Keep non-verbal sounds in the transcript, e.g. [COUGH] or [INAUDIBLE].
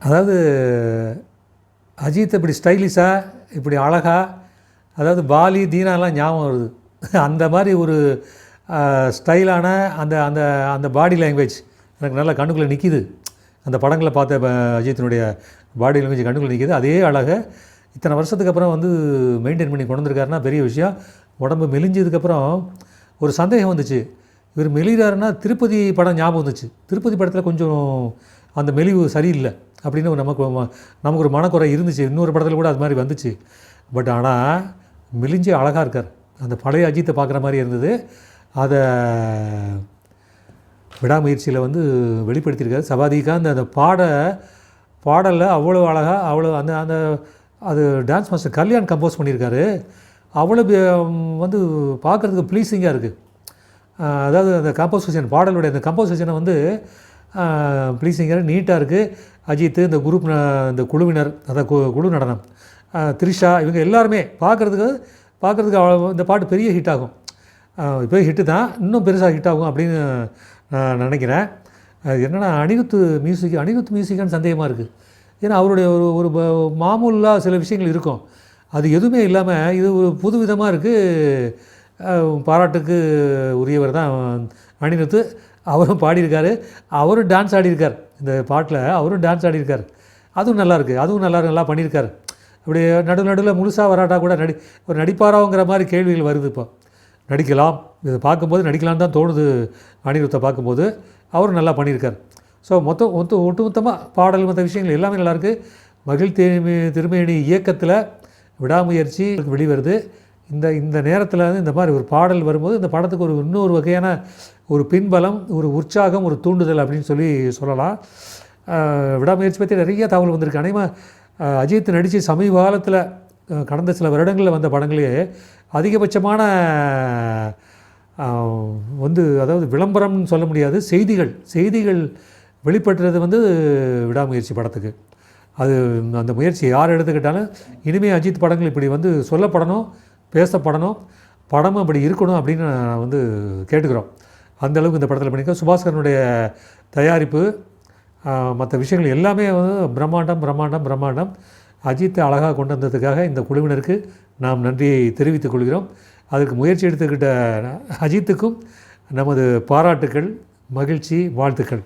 அதாவது அஜித் இப்படி ஸ்டைலிஷாக இப்படி அழகாக அதாவது பாலி தீனாலாம் ஞாபகம் வருது. [LAUGHS] அந்த மாதிரி ஒரு ஸ்டைலான அந்த அந்த அந்த பாடி லாங்குவேஜ் எனக்கு நல்லா கண்ணுக்குள்ளே நிற்கிது அந்த படங்களை பார்த்த அஜித்தினுடைய பாடி லாங்குவேஜ் கண்ணுக்குள்ளே நிற்கிது அதே அழகாக இத்தனை வருஷத்துக்கு அப்புறம் வந்து மெயின்டைன் பண்ணி கொண்டு வந்திருக்காருன்னா பெரிய விஷயம். உடம்பு மெலிஞ்சதுக்கப்புறம் ஒரு சந்தேகம் வந்துச்சு. இவர் மெலிகிறாருன்னா திருப்பதி படம் ஞாபகம் வந்துச்சு. திருப்பதி படத்தில் கொஞ்சம் அந்த மெலிவு சரியில்லை. அப்படின்னு நமக்கு ம- நமக்கு ஒரு மனக்குறை இருந்துச்சு. இன்னொரு படத்தில் கூட அது மாதிரி வந்துச்சு. பட் ஆனால் மெலிஞ்சு அழகாக இருக்கார். அந்த பழைய அஜித்தை பார்க்குற மாதிரி இருந்தது. அதை விடாமுயற்சியில் வந்து வெளிப்படுத்தியிருக்காரு. சபாதிகாந்த் அந்த அந்த பாட பாடலில் அவ்வளோ அழகாக அவ்வளோ அந்த அந்த அது டான்ஸ் மாஸ்டர் கல்யாண் கம்போஸ் பண்ணியிருக்காரு. அவ்வளோ வந்து பார்க்குறதுக்கு ப்ளீஸிங்காக இருக்குது அதாவது அந்த கம்போசிஷன் பாடலுடைய அந்த கம்போசிஷனை வந்து ப்ளீஸிங்காக நீட்டாக இருக்குது அஜித் இந்த குரூப் ந- இந்த குழுவினர் அதான் கு- குழு நடனம். த்ரிஷா இவங்க எல்லாருமே பார்க்குறதுக்கு பார்க்குறதுக்கு அவ்வளோ இந்த பாட்டு பெரிய ஹிட் ஆகும். இப்போ ஹிட்டு தான். இன்னும் பெருசாக ஹிட் ஆகும் அப்படின்னு நான் நினைக்கிறேன். என்னென்னா அனிருத்து மியூசிக் அனிருத் மியூசிக்கான்னு சந்தேகமாக இருக்குது ஏன்னா அவருடைய ஒரு ஒரு மாமூலாக சில விஷயங்கள் இருக்கும். அது எதுவுமே இல்லாமல் இது ஒரு புது விதமாக இருக்குது பாராட்டுக்கு உரியவர் தான் அனிருத்து அவரும் பாடியிருக்காரு அவரும் டான்ஸ் ஆடியிருக்கார். இந்த பாட்டில் அவரும் டான்ஸ் ஆடியிருக்கார். அதுவும் நல்லாயிருக்கு அதுவும் நல்லா நல்லா பண்ணியிருக்காரு. அப்படி நடு நடுவில் முழுசாக வராட்டா கூட நடி ஒரு நடிப்பாராங்கிற மாதிரி கேள்விகள் வருது இப்போ. நடிக்கலாம். இதை பார்க்கும்போது நடிக்கலாம்னு தான் தோணுது அனிருத்தை பார்க்கும்போது. அவரும் நல்லா பண்ணியிருக்கார். ஸோ மொத்தம் மொத்த ஒட்டுமொத்தமாக பாடல் மற்ற விஷயங்கள் எல்லாமே நல்லாயிருக்கு மகிழ் திருமி திருமேனி இயக்கத்தில் விடாமுயற்சி வெளிவருது. இந்த இந்த நேரத்தில் வந்து இந்த மாதிரி ஒரு பாடல் வரும்போது இந்த படத்துக்கு ஒரு இன்னொரு வகையான ஒரு பின்பலம் ஒரு உற்சாகம் ஒரு தூண்டுதல் அப்படின்னு சொல்லி சொல்லலாம். விடாமுயற்சி பற்றி நிறைய தகவல் வந்திருக்கு. அநேகமாக அஜித் நடித்து சமீப காலத்தில் கடந்த சில வருடங்களில் வந்த படங்களே அதிகபட்சமான வந்து அதாவது விளம்பரம்னு சொல்ல முடியாது செய்திகள் செய்திகள் வெளிப்படுறது வந்து விடாமுயற்சி படத்துக்கு. அது அந்த முயற்சி யார் எடுத்துக்கிட்டாலும் இனிமேல் அஜித் படங்கள் இப்படி வந்து சொல்லப்படணும். பேசப்படணும் படமும் அப்படி இருக்கணும் அப்படின்னு நான் வந்து கேட்டுக்கிறோம். அந்த அளவுக்கு இந்த படத்தில் பண்ணியிருக்கோம். சுபாஸ்கரனுடைய தயாரிப்பு மற்ற விஷயங்கள் எல்லாமே வந்து பிரம்மாண்டம் பிரம்மாண்டம் பிரம்மாண்டம். அஜித்தை அழகாக கொண்டு வந்ததுக்காக இந்த குழுவினருக்கு நாம் நன்றியை தெரிவித்துக் கொள்கிறோம். அதற்கு முயற்சி எடுத்துக்கிட்ட அஜித்துக்கும் நமது பாராட்டுக்கள் மகிழ்ச்சி வாழ்த்துக்கள்.